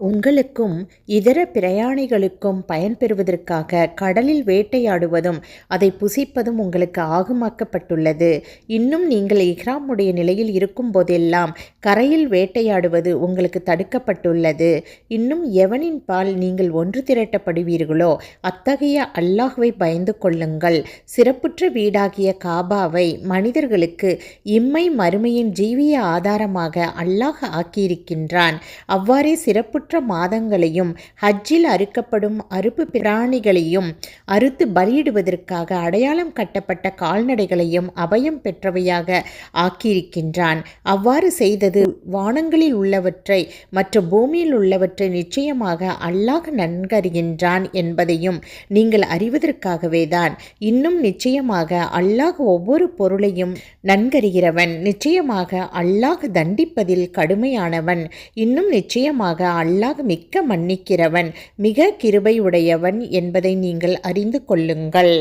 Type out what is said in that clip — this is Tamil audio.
உங்களுக்கும் இதர பிரயாணிகளுக்கும் பயன்பெறுவதற்காக கடலில் வேட்டையாடுவதும் அதை புசிப்பதும் உங்களுக்கு ஆகுமாக்கப்பட்டுள்ளது. இன்னும் நீங்கள் இஹ்ராமுடைய நிலையில் இருக்கும் போதெல்லாம் கரையில் வேட்டையாடுவது உங்களுக்கு தடுக்கப்பட்டுள்ளது. இன்னும் எவனின் பால் நீங்கள் ஒன்று திரட்டப்படுவீர்களோ அத்தகைய அல்லாஹுவை பயந்து கொள்ளுங்கள். சிறப்புற்ற வீடாகிய காபாவை மனிதர்களுக்கு இம்மை மறுமையின் ஜீவிய ஆதாரமாக அல்லாஹ் ஆக்கியிருக்கின்றான். அவ்வாறே சிறப்புற்ற மாதங்களையும் ஹஜ்ஜில் அறுக்கப்படும் அறுப்பு பிராணிகளையும் அறுத்து பலியிடுவதற்காக அடையாளம் கட்டப்பட்ட கால்நடைகளையும் அபயம் பெற்றவையாக ஆக்கியிருக்கின்றான். அவ்வாறு செய்தது வானங்களில் உள்ளவற்றை மற்ற பூமியில் உள்ளவற்றை நிச்சயமாக அல்லாஹ் நன்கறிகின்றான் என்பதையும் நீங்கள் அறிவதற்காகவே தான். இன்னும் நிச்சயமாக அல்லாஹ் ஒவ்வொரு பொருளையும் நன்கறிகிறவன். நிச்சயமாக அல்லாஹ் தண்டிப்பதில் கடுமையானவன். இன்னும் நிச்சயமாக அல்லாஹ் மிக்க மன்னிக்கிறவன் மிக கிருபையுடையவன் என்பதை நீங்கள் அறிந்து கொள்ளுங்கள்.